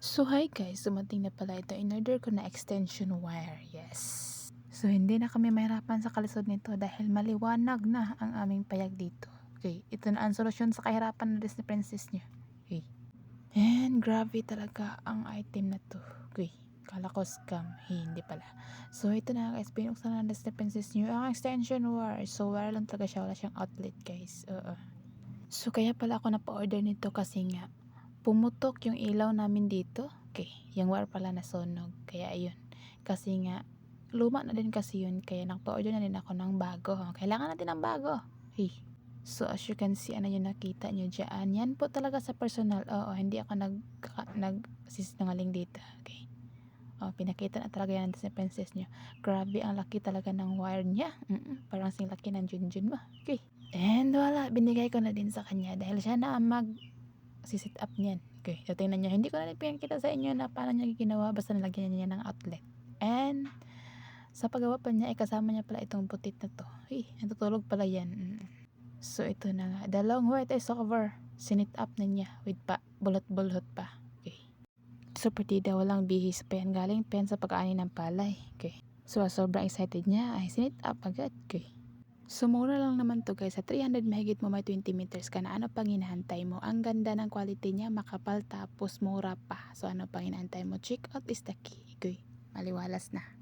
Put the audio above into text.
So hi guys, dumating na pala ito. In-order ko na extension wire. Yes. So hindi na kami mahirapan sa kalisod nito dahil maliwanag na ang aming payag dito. Okay, ito na ang solusyon sa kahirapan na Disney princess niya. Okay. And grabe talaga ang item na to. Okay. Kala ko scam. Hey, hindi pala. So ito na guys, binuksan na Disney princess niyo ang extension wire. So wire lang talaga siya. Wala siyang outlet guys. Oo. So kaya pala ako napa-order nito kasi nga pumutok yung ilaw namin dito. Okay, yung wire pala nasunog. Kaya ayun. Kasi nga, luma na din kasi yun. Kaya nagpa-order na din ako ng bago. Kailangan natin ng bago. Hey. So as you can see, ano yung nakita nyo dyan. Yan po talaga sa personal. Oo, hindi ako nag, nag sisinungaling dito. Okay. Oh, pinakita na talaga yan sa princess nyo. Grabe, ang laki talaga ng wire niya. Mm-mm, parang sing laki ng junjun mo. Okay. And wala, binigay ko na din sa kanya dahil siya na mag sisit up niyan. Okay, so tingnan nyo. Hindi ko na pinakita sa inyo na paano niya ginawa basta nalagyan niya ng outlet. And sa paggawa pa niya, ay kasama niya pala itong putit na to. Hey, natutulog pala yan. So ito na nga. The long white is over. Sinit up na niya with pa, bulot-bulot pa. Okay. So partida, walang bihis pa yan. Galing pen sa pag-aani ng palay. Okay. So sobrang excited niya ay sinit up agad. Okay. So, mura lang naman to guys. Sa 300 mahigit mo may 20 meters ka na. Ano pang hinahantay mo? Ang ganda ng quality niya, makapal tapos mura pa. So, ano pang hinahantay mo? Check out is the key. Okay, maliwalas na.